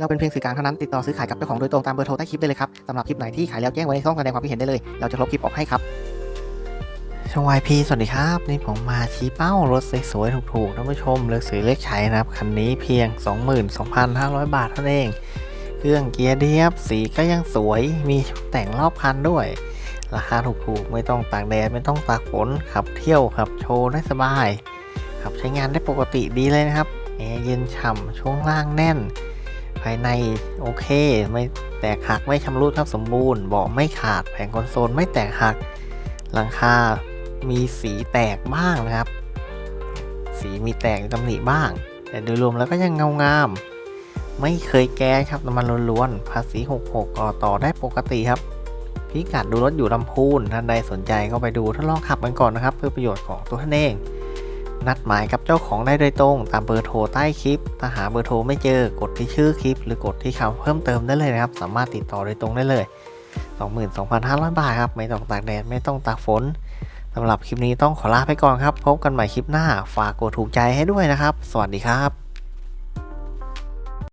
เราเป็นเพียงสื่อกลางเท่านั้นติดต่อซื้อขายกับเจ้าของโดยตรงตามเบอร์โทรใต้คลิปได้เลยครับสำหรับคลิปไหนที่ขายแล้วแจ้งไว้ในช่องแสดงความคิดเห็นได้เลย เราจะลบคลิปออกให้ครับช่อง YP สวัสดีครับ นี่ผมมาชี้เป้ารถสวยๆถูกๆท่านผู้ชมเลือกซื้อเลือกใช้นะครับ คันนี้เพียง 22,500 บาทเท่านั้นเอง เครื่องเกียร์เดียบสีก็ยังสวยมีแต่งรอบคันด้วย ราคาถูกๆ ไม่ต้องตากแดดไม่ต้องตากฝนขับเที่ยวขับโชว์ได้สบายขับใช้งานได้ปกติดีเลยนะครับแอร์เย็นฉ่ำช่วงล่างแน่น ภายในโอเค ไม่แตกหักไม่ชำรุดครับสมบูรณ์เบาะไม่ขาดแผงคอนโซลไม่แตกหัก หลังคา มีสีแตกบ้างนะครับ สีมีแตกตำหนิบ้าง แต่โดยรวมแล้วก็ยังเงางาม ไม่เคยแก้ครับน้ำมันล้วนๆภาษี 66ก่อต่อได้ปกติครับพิกัดดูรถอยู่ลำพูนท่านใดสนใจก็ไปดูทดลองขับกันก่อนนะครับ เพื่อประโยชน์ของตัวท่านเอง นัดหมายกับเจ้าของได้โดยตรง ตามเบอร์โทรใต้คลิป ถ้าหาเบอร์โทรไม่เจอกดที่ชื่อคลิป หรือกดที่คำเพิ่มเติมได้เลยนะครับ สามารถติดต่อโดยตรงได้เลย 22,500 บาทครับ ไม่ต้องตากแดด ไม่ต้องตากฝนสำหรับคลิปนี้ต้องขอลาไปก่อนครับ พบกันใหม่คลิปหน้า ฝากกดถูกใจให้ด้วยนะครับ สวัสดีครับ